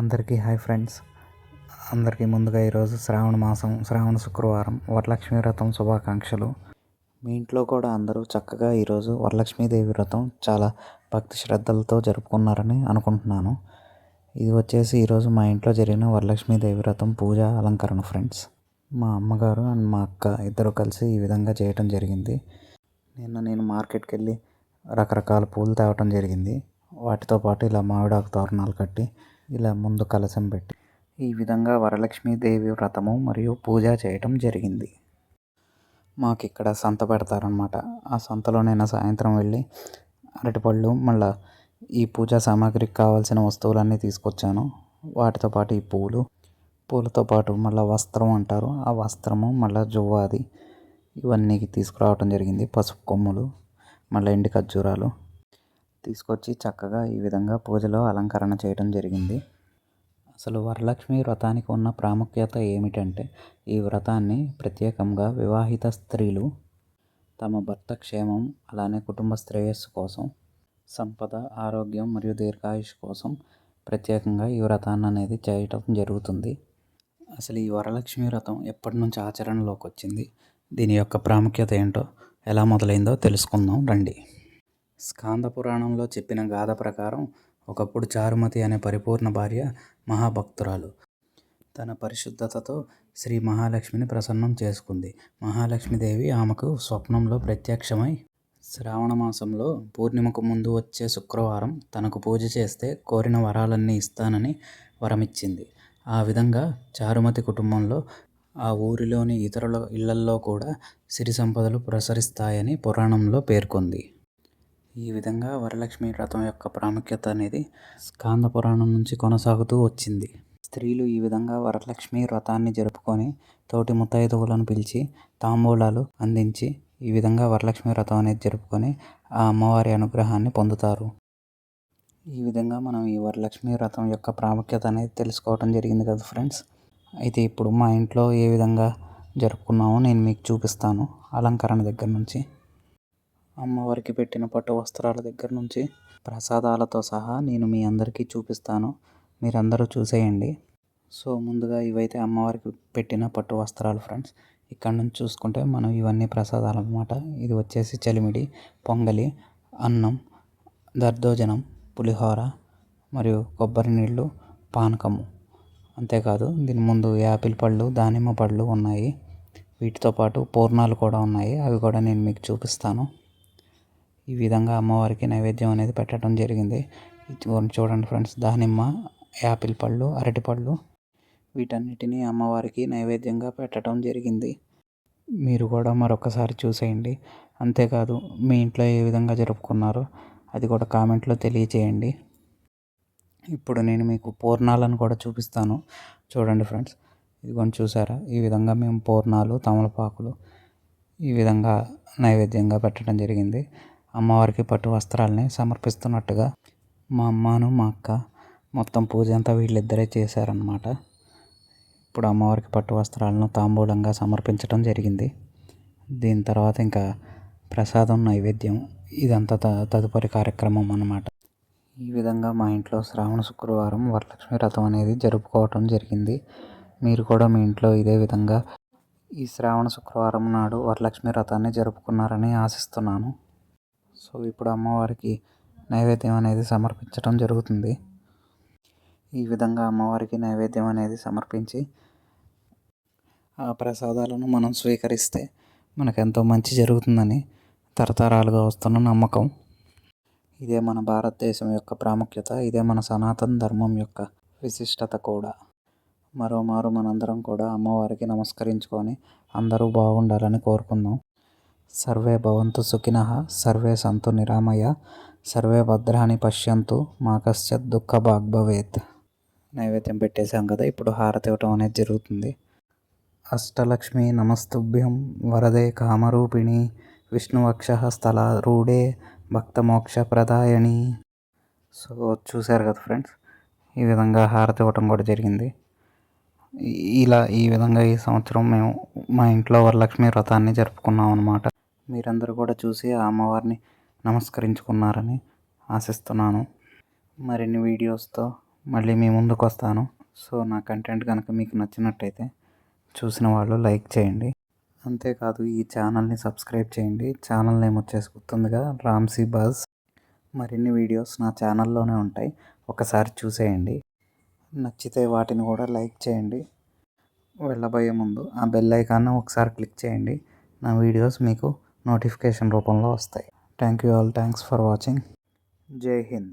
అందరికీ hi friends. అందరికీ ముందుగా ఈరోజు శ్రావణ మాసం శ్రావణ శుక్రవారం వరలక్ష్మి వ్రతం శుభాకాంక్షలు. మీ ఇంట్లో కూడా అందరూ చక్కగా ఈరోజు వరలక్ష్మీదేవి వ్రతం చాలా భక్తి శ్రద్ధలతో జరుపుకున్నారని అనుకుంటున్నాను. ఇది వచ్చేసి ఈరోజు మా ఇంట్లో జరిగిన వరలక్ష్మీదేవి వ్రతం పూజ అలంకరణ ఫ్రెండ్స్. మా అమ్మగారు అండ్ మా అక్క ఇద్దరు కలిసి ఈ విధంగా చేయటం జరిగింది. నిన్న నేను మార్కెట్కి వెళ్ళి రకరకాల పూలు తేవటం జరిగింది. వాటితో పాటు ఇలా మామిడాకు తోరణాలు కట్టి ఇలా ముందు కలశం పెట్టి ఈ విధంగా వరలక్ష్మీదేవి వ్రతము మరియు పూజ చేయటం జరిగింది. మాకు ఇక్కడ సంత పెడతారనమాట ఆ సంతలో నేను సాయంత్రం వెళ్ళి అరటిపళ్ళు మళ్ళా ఈ పూజా సామాగ్రికి కావాల్సిన వస్తువులన్నీ తీసుకొచ్చాను. వాటితో పాటు ఈ పూలు పూలతో పాటు మళ్ళీ వస్త్రం అంటారు. ఆ వస్త్రము మళ్ళీ జువ్వాది ఇవన్నీ తీసుకురావటం జరిగింది. పసుపు కొమ్ములు మళ్ళీ ఎండి ఖర్జూరాలు తీసుకొచ్చి చక్కగా ఈ విధంగా పూజలో అలంకరణ చేయడం జరిగింది. అసలు వరలక్ష్మి వ్రతానికి ఉన్న ప్రాముఖ్యత ఏమిటంటే ఈ వ్రతాన్ని ప్రత్యేకంగా వివాహిత స్త్రీలు తమ భర్త క్షేమం అలానే కుటుంబ శ్రేయస్సు కోసం సంపద ఆరోగ్యం మరియు దీర్ఘాయుష్ కోసం ప్రత్యేకంగా ఈ వ్రతాన్ని అనేది చేయటం జరుగుతుంది. అసలు ఈ వరలక్ష్మి వ్రతం ఎప్పటి నుంచి ఆచరణలోకి వచ్చింది? దీని యొక్క ప్రాముఖ్యత ఏంటో ఎలా మొదలైందో తెలుసుకుందాం రండి. స్కాంద పురాణంలో చెప్పిన గాథ ప్రకారం ఒకప్పుడు చారుమతి అనే పరిపూర్ణ భార్య మహాభక్తురాలు. తన పరిశుద్ధతతో శ్రీ మహాలక్ష్మిని ప్రసన్నం చేసుకుంది. మహాలక్ష్మీదేవి ఆమెకు స్వప్నంలో ప్రత్యక్షమై శ్రావణ మాసంలో పూర్ణిమకు ముందు వచ్చే శుక్రవారం తనకు పూజ చేస్తే కోరిన వరాలన్నీ ఇస్తానని వరమిచ్చింది. ఆ విధంగా చారుమతి కుటుంబంలో ఆ ఊరిలోని ఇతరుల ఇళ్ళల్లో కూడా సిరి సంపదలు ప్రసరిస్తాయని పురాణంలో పేర్కొంది. ఈ విధంగా వరలక్ష్మి వ్రతం యొక్క ప్రాముఖ్యత అనేది స్కాంద పురాణం నుంచి కొనసాగుతూ వచ్చింది. స్త్రీలు ఈ విధంగా వరలక్ష్మి వ్రతాన్ని జరుపుకొని తోటి ముత్తైదువులను పిలిచి తాంబూలాలు అందించి ఈ విధంగా వరలక్ష్మి వ్రతం అనేది జరుపుకొని ఆ అమ్మవారి అనుగ్రహాన్ని పొందుతారు. ఈ విధంగా మనం ఈ వరలక్ష్మి వ్రతం యొక్క ప్రాముఖ్యత అనేది తెలుసుకోవడం జరిగింది కదా ఫ్రెండ్స్. అయితే ఇప్పుడు మా ఇంట్లో ఏ విధంగా జరుపుకున్నామో నేను మీకు చూపిస్తాను. అలంకరణ దగ్గర నుంచి అమ్మవారికి పెట్టిన పట్టు వస్త్రాల దగ్గర నుంచి ప్రసాదాలతో సహా నేను మీ అందరికీ చూపిస్తాను. మీరందరూ చూసేయండి. సో ముందుగా ఇవైతే అమ్మవారికి పెట్టిన పట్టు వస్త్రాలు ఫ్రెండ్స్. ఇక్కడ నుంచి చూసుకుంటే మనం ఇవన్నీ ప్రసాదాలు అనమాట ఇది వచ్చేసి చలిమిడి పొంగలి అన్నం దర్దోజనం పులిహోర మరియు కొబ్బరి నీళ్ళు పానకము. అంతేకాదు దీని ముందు యాపిల్ పళ్ళు దానిమ్మ పళ్ళు ఉన్నాయి. వీటితో పాటు పూర్ణాలు కూడా ఉన్నాయి. అవి కూడా నేను మీకు చూపిస్తాను. ఈ విధంగా అమ్మవారికి నైవేద్యం అనేది పెట్టడం జరిగింది. చూడండి ఫ్రెండ్స్ దానిమ్మ యాపిల్ పళ్ళు అరటిపళ్ళు వీటన్నిటిని అమ్మవారికి నైవేద్యంగా పెట్టడం జరిగింది. మీరు కూడా మరొకసారి చూసేయండి. అంతేకాదు మీ ఇంట్లో ఏ విధంగా జరుపుకున్నారో అది కూడా కామెంట్లో తెలియచేయండి. ఇప్పుడు నేను మీకు పూర్ణాలను కూడా చూపిస్తాను. చూడండి ఫ్రెండ్స్ ఇదిగోండి చూసారా? ఈ విధంగా మేము పూర్ణాలు తమలపాకులు ఈ విధంగా నైవేద్యంగా పెట్టడం జరిగింది. అమ్మవారికి పట్టు వస్త్రాలని సమర్పిస్తున్నట్టుగా మా అమ్మను మా అక్క మొత్తం పూజ అంతా వీళ్ళిద్దరే చేశారనమాట ఇప్పుడు అమ్మవారికి పట్టు వస్త్రాలను తాంబూలంగా సమర్పించడం జరిగింది. దీని తర్వాత ఇంకా ప్రసాదం నైవేద్యం ఇదంతా త తదుపరి కార్యక్రమం అన్నమాట. ఈ విధంగా మా ఇంట్లో శ్రావణ శుక్రవారం వరలక్ష్మి వ్రతం అనేది జరుపుకోవటం జరిగింది. మీరు కూడా మీ ఇంట్లో ఇదే విధంగా ఈ శ్రావణ శుక్రవారం నాడు వరలక్ష్మి వ్రతాన్ని జరుపుకున్నారని ఆశిస్తున్నాను. సో ఇప్పుడు అమ్మవారికి నైవేద్యం అనేది సమర్పించడం జరుగుతుంది. ఈ విధంగా అమ్మవారికి నైవేద్యం అనేది సమర్పించి ఆ ప్రసాదాలను మనం స్వీకరిస్తే మనకు ఎంతో మంచి జరుగుతుందని తరతరాలుగా వస్తున్న నమ్మకం. ఇదే మన భారతదేశం యొక్క ప్రాముఖ్యత ఇదే మన సనాతన ధర్మం యొక్క విశిష్టత కూడా. మరోమారు మనందరం కూడా అమ్మవారికి నమస్కరించుకొని అందరూ బాగుండాలని కోరుకుందాం. సర్వే భవంతు సుఖిన సర్వే సంతు నిరామయ సర్వే భద్రాన్ని పశ్యంతు మా కశ్చిత్ దుఃఖ భాగ్ భవేత్ నైవేద్యం పెట్టేశాం కదా ఇప్పుడు హారతి ఇవ్వటం అనేది జరుగుతుంది. అష్టలక్ష్మి నమస్తుభ్యం వరదే కామరూపిణి విష్ణువక్ష స్థలారూఢే భక్తమోక్ష ప్రదాయణి సో చూశారు కదా ఫ్రెండ్స్ ఈ విధంగా హారతి ఇవ్వటం కూడా జరిగింది. ఇలా ఈ విధంగా ఈ సంవత్సరం మేము మా ఇంట్లో వరలక్ష్మి వ్రతాన్ని జరుపుకున్నాం అనమాట మీరందరూ కూడా చూసి ఆ అమ్మవారిని నమస్కరించుకున్నారని ఆశిస్తున్నాను. మరిన్ని వీడియోస్తో మళ్ళీ మీ ముందుకు వస్తాను. సో నా కంటెంట్ కనుక మీకు నచ్చినట్టయితే చూసిన వాళ్ళు లైక్ చేయండి. అంతేకాదు ఈ ఛానల్ని సబ్స్క్రైబ్ చేయండి. ఛానల్ నేమ్ వచ్చేసి గుర్తుందిగా రామ్సీ బజ్. మరిన్ని వీడియోస్ నా ఛానల్లోనే ఉంటాయి. ఒకసారి చూసేయండి. నచ్చితే వాటిని కూడా లైక్ చేయండి. వెళ్ళబోయే ముందు ఆ బెల్ ఐకాన్ ఒకసారి క్లిక్ చేయండి. నా వీడియోస్ మీకు నోటిఫికేషన్ రూపంలో వస్తాయి. Thank you all thanks for watching Jai Hind